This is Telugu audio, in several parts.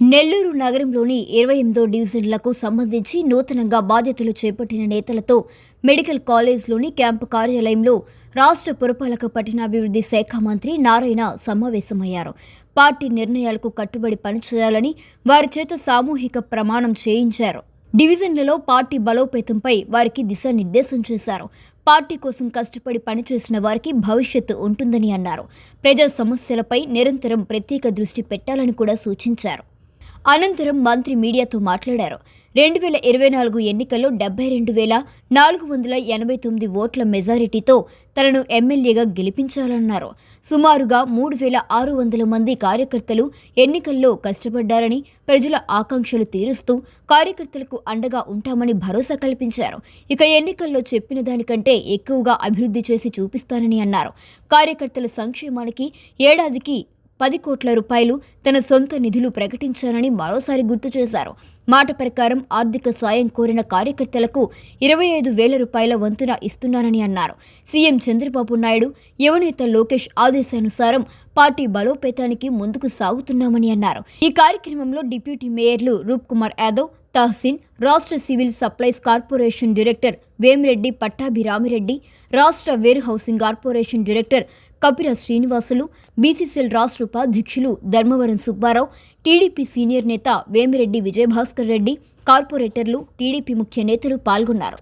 నెల్లూరు నగరంలోని ఇరవై ఎనిమిదో డివిజన్లకు సంబంధించి నూతనంగా బాధ్యతలు చేపట్టిన నేతలతో మెడికల్ కాలేజ్లోని క్యాంపు కార్యాలయంలో రాష్ట్ర పురపాలక పట్టణాభివృద్ధి శాఖ మంత్రి నారాయణ సమావేశమయ్యారు. పార్టీ నిర్ణయాలకు కట్టుబడి పనిచేయాలని వారి చేత సామూహిక ప్రమాణం చేయించారు. డివిజన్లలో పార్టీ బలోపేతంపై వారికి దిశానిర్దేశం చేశారు. పార్టీ కోసం కష్టపడి పనిచేసిన వారికి భవిష్యత్తు ఉంటుందని అన్నారు. ప్రజా సమస్యలపై నిరంతరం ప్రత్యేక దృష్టి పెట్టాలని కూడా సూచించారు. అనంతరం మంత్రి మీడియాతో మాట్లాడారు. రెండు వేల ఇరవై నాలుగు ఎన్నికల్లో డెబ్బై రెండు వేల నాలుగు వందల ఎనభై తొమ్మిది ఓట్ల మెజారిటీతో తనను ఎమ్మెల్యేగా గెలిపించాలన్నారు. సుమారుగా మూడు వేల ఆరు వందల మంది కార్యకర్తలు ఎన్నికల్లో కష్టపడ్డారని ప్రజల ఆకాంక్షలు తీరుస్తూ కార్యకర్తలకు అండగా ఉంటామని భరోసా కల్పించారు. ఇక ఎన్నికల్లో చెప్పిన దానికంటే ఎక్కువగా అభివృద్ధి చేసి చూపిస్తానని అన్నారు. కార్యకర్తల సంక్షేమానికి ఏడాదికి పది కోట్ల రూపాయలు తన సొంత నిధులు ప్రకటించారని మరోసారి గుర్తు చేశారు. మాట ప్రకారం ఆర్థిక సాయం కోరిన కార్యకర్తలకు ఇరవై ఐదు వేల రూపాయల వంతున ఇస్తున్నానని అన్నారు. సీఎం చంద్రబాబు నాయుడు యువనేత లోకేష్ ఆదేశానుసారం పార్టీ బలోపేతానికి ముందుకు సాగుతున్నామని అన్నారు. ఈ కార్యక్రమంలో డిప్యూటీ మేయర్లు రూప్ కుమార్ యాదవ్ తహసీన్ రాష్ట్ర civil supplies corporation director Vemireddy Pattabhiramireddy రాష్ట్ర warehousing corporation director Kapira Srinivasulu BCCL రాష్ట్ర ఉపాధ్యక్షులు ధర్మవరం సుబ్బారావు టీడీపీ సీనియర్ నేత వేమిరెడ్డి విజయభాస్కర్ రెడ్డి కార్పొరేటర్లు టీడీపీ ముఖ్య నేతలు పాల్గొన్నారు.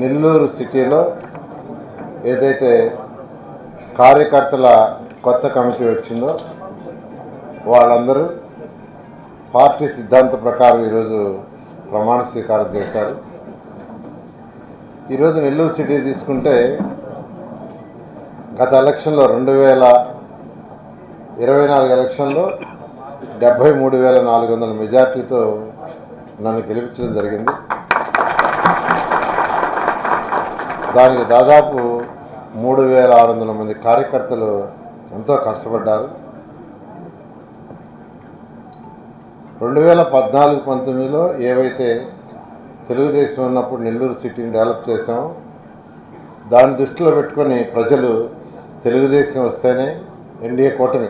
నెల్లూరు సిటీలో ఏదైతే కార్యకర్తల కొత్త కమిటీ వచ్చిందో వాళ్ళందరూ పార్టీ సిద్ధాంత ప్రకారం ఈరోజు ప్రమాణ స్వీకారం చేశారు. ఈరోజు నెల్లూరు సిటీ తీసుకుంటే గత ఎలక్షన్లో రెండు వేల ఇరవై నాలుగు ఎలక్షన్లో డెబ్భై మూడు వేల నాలుగు వందల మెజార్టీతో నన్ను గెలిపించడం జరిగింది. దానికి దాదాపు మూడు వేల ఆరు వందల మంది కార్యకర్తలు ఎంతో కష్టపడ్డారు. రెండు వేల పద్నాలుగు పంతొమ్మిదిలో ఏవైతే తెలుగుదేశం ఉన్నప్పుడు నెల్లూరు సిటీని డెవలప్ చేసామో దాన్ని దృష్టిలో పెట్టుకొని ప్రజలు తెలుగుదేశం వస్తేనే ఎన్డీఏ కూటమి.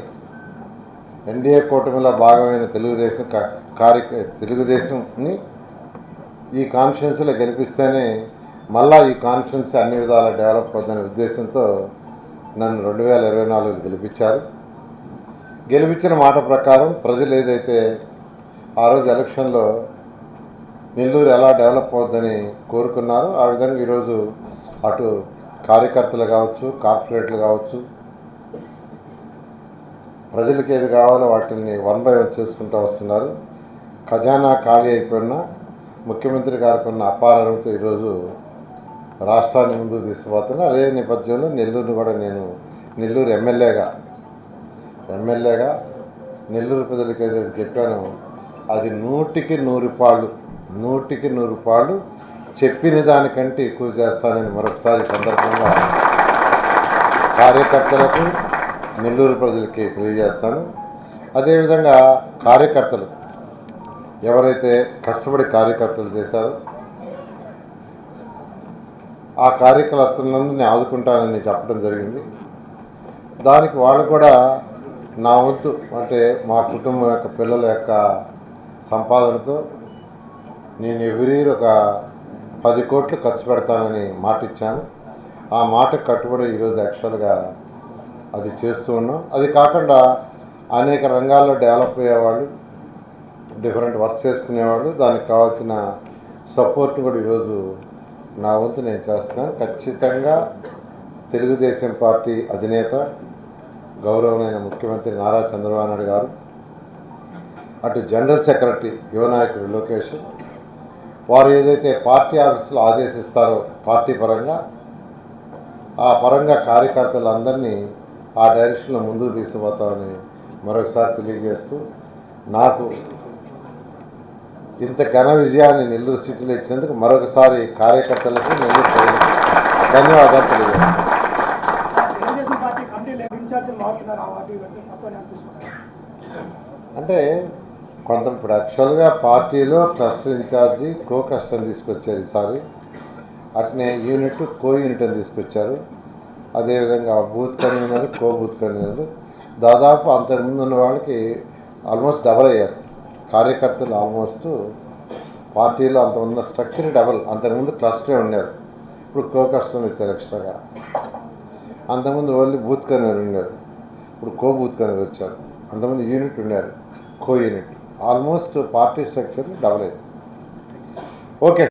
ఎన్డీఏ కూటమిలో భాగమైన తెలుగుదేశం కా- కార్య తెలుగుదేశంని ఈ కాన్ఫరెన్స్లో గెలిపిస్తేనే మళ్ళా ఈ కాన్ఫరెన్స్ అన్ని విధాలా డెవలప్ అవుతుందనే ఉద్దేశంతో నన్ను రెండు వేల ఇరవై నాలుగులో గెలిపించారు. గెలిపించిన మాట ప్రకారం ప్రజలు ఏదైతే ఆ రోజు ఎలక్షన్లో నెల్లూరు ఎలా డెవలప్ అవుద్దని కోరుకున్నారో ఆ విధంగా ఈరోజు అటు కార్యకర్తలు కావచ్చు కార్పొరేట్లు కావచ్చు ప్రజలకు ఏది కావాలో వాటిని వన్ బై వన్ చేసుకుంటూ వస్తున్నారు. ఖజానా ఖాళీ అయిపోయినా ముఖ్యమంత్రి గారికి ఉన్న అపారణతో ఈరోజు రాష్ట్రాన్ని ముందుకు తీసుకుపోతున్నా అదే నేపథ్యంలో నెల్లూరుని కూడా నేను నెల్లూరు ఎమ్మెల్యేగా ఎమ్మెల్యేగా నెల్లూరు ప్రజలకు ఏదైతే చెప్పానో అది నూటికి నూరు పాళ్ళు నూటికి నూరు పాళ్ళు. చెప్పిన దానికంటే ఎక్కువ చేస్తానని మరొకసారి సందర్భంగా కార్యకర్తలకు నెల్లూరు ప్రజలకి తెలియజేస్తాను. అదేవిధంగా కార్యకర్తలు ఎవరైతే కష్టపడి కార్యకర్తలు చేశారో ఆ కార్యకర్తలందరినీ ఆదుకుంటానని చెప్పడం జరిగింది. దానికి వాళ్ళు కూడా నా వంతు అంటే మా కుటుంబం యొక్క పిల్లల యొక్క సంపాదనతో నేను ఎవ్రీ ఇయర్ ఒక పది కోట్లు ఖర్చు పెడతానని మాట ఇచ్చాను ఆ మాట కట్టుబడి ఈరోజు యాక్చువల్గా అది చేస్తూ ఉన్నాం. అది కాకుండా అనేక రంగాల్లో డెవలప్ అయ్యేవాళ్ళు డిఫరెంట్ వర్క్ చేసుకునేవాళ్ళు దానికి కావాల్సిన సపోర్ట్ కూడా ఈరోజు నా వంతు నేను చేస్తున్నాను. ఖచ్చితంగా తెలుగుదేశం పార్టీ అధినేత గౌరవమైన ముఖ్యమంత్రి నారా చంద్రబాబు నాయుడు గారు అటు జనరల్ సెక్రటరీ యువ నాయకుడు లోకేష్ వారు ఏదైతే పార్టీ ఆఫీసులో ఆదేశిస్తారో పార్టీ పరంగా ఆ పరంగా కార్యకర్తలందరినీ ఆ డైరెక్షన్లో ముందుకు తీసుకుపోతామని మరొకసారి తెలియజేస్తూ నాకు ఇంత ఘన విజయాన్ని నెల్లూరు సిటీలో ఇచ్చినందుకు మరొకసారి కార్యకర్తలకు నెల్లూరు ధన్యవాదాలు తెలియజేస్తాను అంటే కొంత ఇప్పుడు యాక్చువల్గా పార్టీలో క్లస్టర్ ఇన్ఛార్జి కో క్లస్టర్ తీసుకొచ్చారు ఈసారి అట్నే యూనిట్ కో యూనిట్ అని తీసుకొచ్చారు. అదేవిధంగా booth convener co booth convener దాదాపు అంతకుముందు ఉన్న వాళ్ళకి ఆల్మోస్ట్ డబల్ అయ్యారు. కార్యకర్తలు ఆల్మోస్ట్ పార్టీలో అంత ఉన్న స్ట్రక్చర్ డబల్ అంతకుముందు క్లస్టరే ఉన్నారు ఇప్పుడు కో క్లస్టర్ ఇచ్చారు ఎక్స్ట్రాగా అంతకుముందు ఓన్లీ బూత్ కన్వీనర్ ఉన్నారు. ఇప్పుడు కో బూత్ కన్వీనర్ వచ్చారు. అంతకుముందు యూనిట్ ఉన్నారు co unit almost party structure double అయింది. ఓకే.